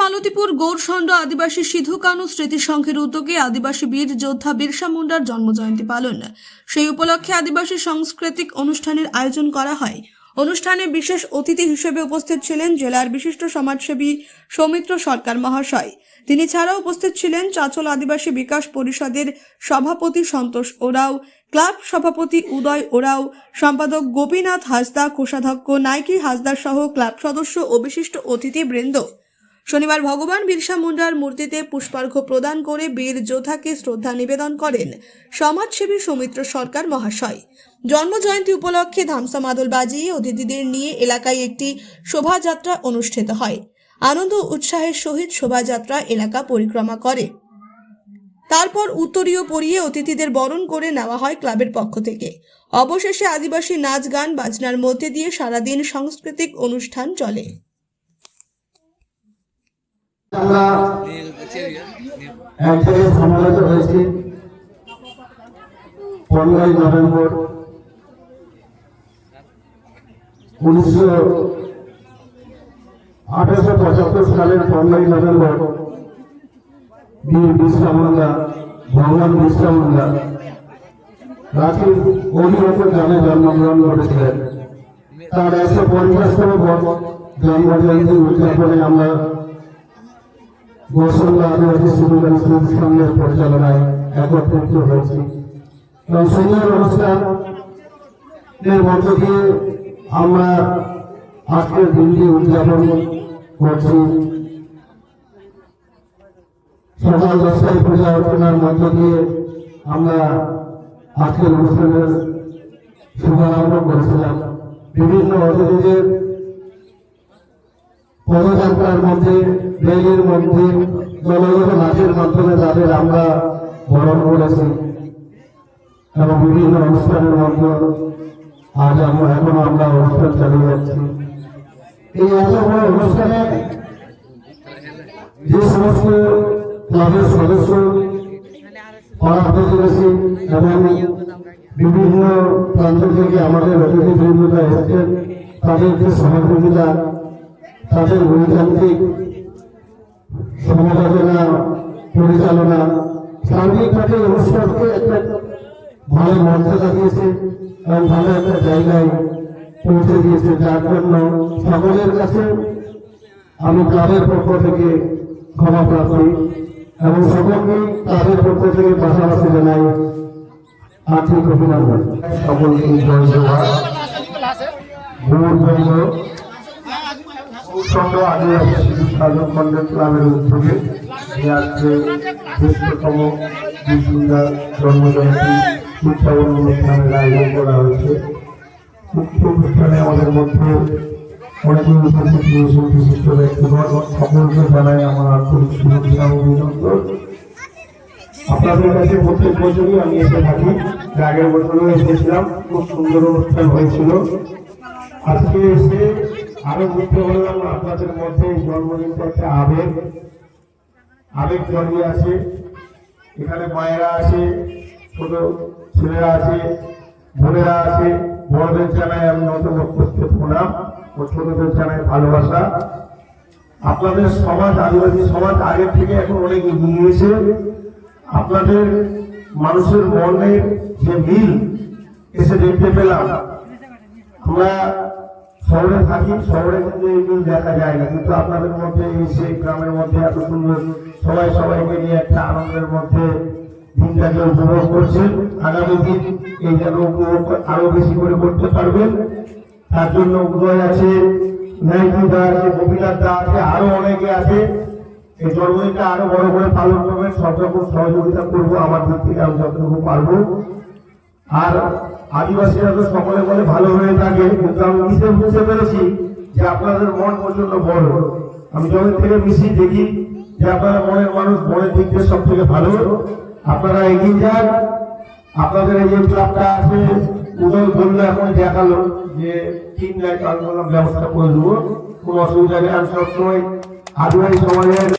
পার্বতীপুর গৌরসণ্ড আদিবাসী সিধু কানু স্মৃতি সংঘের উদ্যোগে আদিবাসী বীর যোদ্ধা বিরসা মুন্ডার জন্মজয়ন্তী পালন। সেই উপলক্ষে আদিবাসী সাংস্কৃতিক অনুষ্ঠানের আয়োজন করা হয়। অনুষ্ঠানে বিশেষ অতিথি হিসেবে উপস্থিত ছিলেন জেলার বিশিষ্ট সমাজসেবী সৌমিত্র সরকার মহাশয়। তিনি ছাড়াও উপস্থিত ছিলেন চাচল আদিবাসী বিকাশ পরিষদের সভাপতি সন্তোষ ওরাও, ক্লাব সভাপতি উদয় ওরাও, সম্পাদক গোপীনাথ হাসদা, কোষাধ্যক্ষ নাইকি হাসদা সহ ক্লাব সদস্য ও বিশিষ্ট অতিথিবৃন্দ। শনিবার ভগবান বিরসা মুন্ডার মূর্তিতে পুষ্পার্ঘ্য প্রদান করে বীর যোধাকে শ্রদ্ধা নিবেদন করেন সমাজসেবী সৌমিত্র সরকার মহাশয়। জন্মজয়ন্তী উপলক্ষে ধামসা মাদল বাজিয়ে অতিথিদের নিয়ে এলাকায় একটি শোভাযাত্রা অনুষ্ঠিত হয়। আনন্দ উৎসাহের সহিত শোভাযাত্রা এলাকা পরিক্রমা করে। তারপর উত্তরীয় পরিয়ে অতিথিদের বরণ করে নেওয়া হয় ক্লাবের পক্ষ থেকে। অবশেষে আদিবাসী নাচ গান বাজনার মধ্যে দিয়ে সারাদিন সাংস্কৃতিক অনুষ্ঠান চলে। আমরা এক জায়গায় সমাবেত হয়েছি। পনেরোই নভেম্বর উনিশশো আঠারোশো পঁচাত্তর সালের পনেরোই নভেম্বর বীর ভগবান বিরসা মুন্ডা রাঁচির গ্রামে জন্মগ্রহণ করেছিলেন। তার একশো পঞ্চাশতম জন্মজয়ন্তী উদযাপনে আমরা আদিবাসী সংঘের পরিচালনায় একত্রিত হয়েছি। এবং সুন্দর অনুষ্ঠানের দিয়ে আমরা আজকের দিনটি উদযাপন করছি। সকাল দশটায় পূজা অর্চনার মধ্য দিয়ে আমরা আজকের অনুষ্ঠানের শুভারম্ভ করেছিলাম। বিভিন্ন অতিথিদের পদযাত্রার মধ্যে, রেলের মধ্যে জলগত নাচের মাধ্যমে তাদের আমরা বরণ করেছি এবং বিভিন্ন অনুষ্ঠানের মধ্যে আজ আমরা এখন আমরা অনুষ্ঠান চালিয়ে যাচ্ছি। এই এত বড় অনুষ্ঠানে যে সমস্ত ক্লাবের সদস্য পাড়া প্রতিবেশী এবং বিভিন্ন প্রান্ত থেকে আমাদের অতিথি বৃন্দরা এসেছেন তাদের যে সহযোগিতা তাদের গণতান্ত্রিক সমবেদনা পরিচালনা সার্বিকভাবে অনুষ্ঠানকে একটা ভালো মর্যাদা দিয়েছে এবং ভালো একটা জায়গায় পৌঁছে দিয়েছে। যার জন্য সকলের কাছে আমি ক্লাবের পক্ষ থেকে ক্ষমা প্রার্থী এবং সকলকে ক্লাবের পক্ষ থেকে পাশাপাশি জানাই আর্থিক অভিনন্দন। সকলকে জয় জোহার ভুল জয়। উৎসঙ্গ আদিবাসী সাধন মন্ডল ক্লাবের উদ্যোগে আজকে শ্রেষ্ঠতম বিষ্ণুদার জন্মজয়ন্তী করা হয়েছে। উক্ত অনুষ্ঠানে আমাদের মধ্যে অনেকে উপস্থিত রয়েছেন, বিশিষ্ট আমার আন্তরিক শুভেচ্ছা আপনাদের কাছে প্রত্যেক আমি এসে থাকি। আগের বছরও এসেছিলাম। খুব সুন্দর অনুষ্ঠান হয়েছিল। আজকে এসে আরও বুঝতে পারলাম আপনাদের মধ্যে এই জন্মদিনটা একটা আবেগ। আবেগ জন্মে আছে। এখানে মায়েরা আছে, ছোট ছেলেরা আছে, বোনেরা আছে। বড়দের জানায় আমি নতুন করতে প্রণাম ও ছোটদের জানায় ভালোবাসা। আপনাদের সমাজ, আদিবাসী সমাজ আগের থেকে এখন অনেক এগিয়ে গিয়েছে। আপনাদের মানুষের মনের যে মিল, এসে দেখতে পেলাম। আমরা শহরে থাকি, শহরে কিন্তু এইগুলো দেখা যায় না। কিন্তু আপনাদের মধ্যে এসে গ্রামের মধ্যে এত সুন্দর সবাই সবাইকে নিয়ে একটা আনন্দের মধ্যে দিনটাকে উপভোগ করছেন। আগামী দিন এই যেন উপভোগ আরও বেশি করে করতে পারবেন। তার জন্য উদয় আছে নাইকি দা আছে, গোপীনাথ দা আছে, আরও অনেকে আছে। এই জন্মদিনটা আরও বড় করে পালন করবেন। সব রকম সহযোগিতা করব। আমার দিক থেকে আমি যতটুকু পারব। আর আদিবাসীরা তো সকলে বলে ভালো হয়ে থাকে, কিন্তু আমি নিজে বুঝতে পেরেছি যে আপনাদের মন প্রচণ্ড বড়। আমি যখন থেকে মিশি দেখি যে আপনারা মনের মানুষ, মনের দিক দিয়ে সব থেকে ভালো। আপনারা এগিয়ে যান। আপনাদের এই যে ক্লাবটা আছে, উদয় বলল, এখন দেখাল যে তিন আমি বললাম, ব্যবস্থা করে দেবো। কোনো অসুবিধা নেই। আমি সবসময় আদিবাসী সমাজের